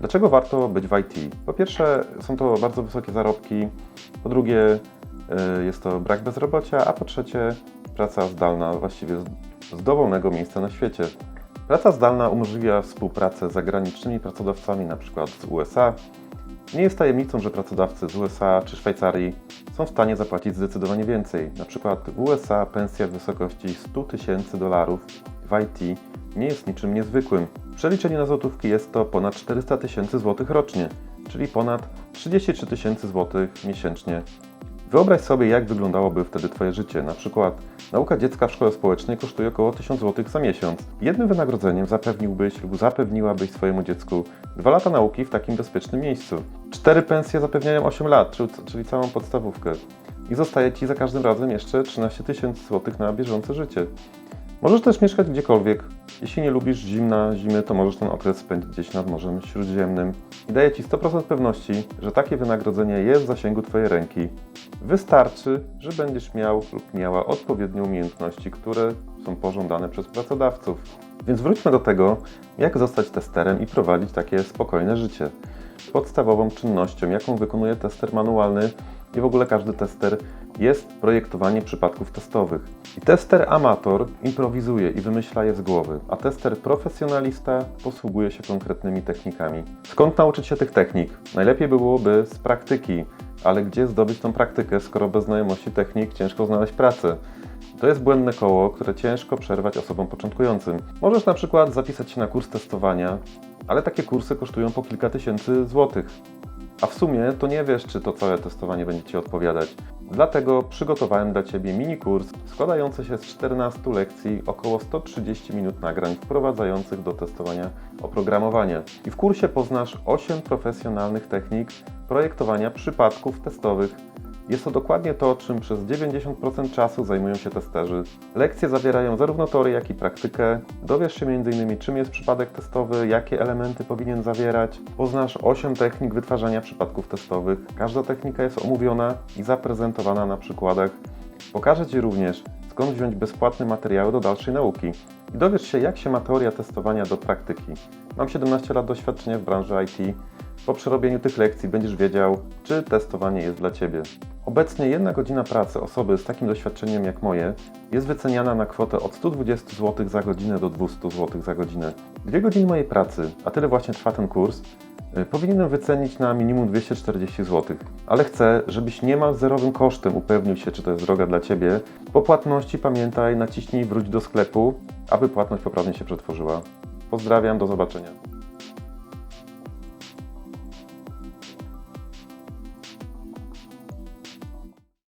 Dlaczego warto być w IT? Po pierwsze, są to bardzo wysokie zarobki, po drugie, y, jest to brak bezrobocia, a po trzecie, praca zdalna właściwie z dowolnego miejsca na świecie. Praca zdalna umożliwia współpracę z zagranicznymi pracodawcami, np. z USA. Nie jest tajemnicą, że pracodawcy z USA czy Szwajcarii są w stanie zapłacić zdecydowanie więcej. Na przykład w USA pensja w wysokości 100 tysięcy dolarów w IT nie jest niczym niezwykłym. W przeliczeniu na złotówki jest to ponad 400 tysięcy złotych rocznie, czyli ponad 33 tysięcy złotych miesięcznie. Wyobraź sobie, jak wyglądałoby wtedy Twoje życie. Na przykład nauka dziecka w szkole społecznej kosztuje około 1000 zł za miesiąc. Jednym wynagrodzeniem zapewniłbyś lub zapewniłabyś swojemu dziecku dwa lata nauki w takim bezpiecznym miejscu. Cztery pensje zapewniają 8 lat, czyli- czyli całą podstawówkę. I zostaje Ci za każdym razem jeszcze 13 tysięcy złotych na bieżące życie. Możesz też mieszkać gdziekolwiek. Jeśli nie lubisz zimna, zimy, to możesz ten okres spędzić gdzieś nad Morzem Śródziemnym. I daję Ci 100% pewności, że takie wynagrodzenie jest w zasięgu Twojej ręki. Wystarczy, że będziesz miał lub miała odpowiednie umiejętności, które są pożądane przez pracodawców. Więc wróćmy do tego, jak zostać testerem i prowadzić takie spokojne życie. Podstawową czynnością, jaką wykonuje tester manualny i w ogóle każdy tester, jest projektowanie przypadków testowych. I tester amator improwizuje i wymyśla je z głowy, a tester profesjonalista posługuje się konkretnymi technikami. Skąd nauczyć się tych technik? Najlepiej by byłoby z praktyki, ale gdzie zdobyć tą praktykę, skoro bez znajomości technik ciężko znaleźć pracę? To jest błędne koło, które ciężko przerwać osobom początkującym. Możesz na przykład zapisać się na kurs testowania, ale takie kursy kosztują po kilka tysięcy złotych. A w sumie to nie wiesz, czy to całe testowanie będzie Ci odpowiadać. Dlatego przygotowałem dla Ciebie mini kurs składający się z 14 lekcji, około 130 minut nagrań wprowadzających do testowania oprogramowanie. I w kursie poznasz 8 profesjonalnych technik projektowania przypadków testowych. Jest to dokładnie to, czym przez 90% czasu zajmują się testerzy. Lekcje zawierają zarówno teorię, jak i praktykę. Dowiesz się m.in. czym jest przypadek testowy, jakie elementy powinien zawierać. Poznasz 8 technik wytwarzania przypadków testowych. Każda technika jest omówiona i zaprezentowana na przykładach. Pokażę Ci również, skąd wziąć bezpłatne materiały do dalszej nauki. I dowiesz się, jak się ma teoria testowania do praktyki. Mam 17 lat doświadczenia w branży IT. Po przerobieniu tych lekcji będziesz wiedział, czy testowanie jest dla Ciebie. Obecnie jedna godzina pracy osoby z takim doświadczeniem jak moje jest wyceniana na kwotę od 120 zł za godzinę do 200 zł za godzinę. Dwie godziny mojej pracy, a tyle właśnie trwa ten kurs, y, powinienem wycenić na minimum 240 zł. Ale chcę, żebyś niemal zerowym kosztem upewnił się, czy to jest droga dla Ciebie. Po płatności pamiętaj, naciśnij wróć do sklepu, aby płatność poprawnie się przetworzyła. Pozdrawiam, do zobaczenia.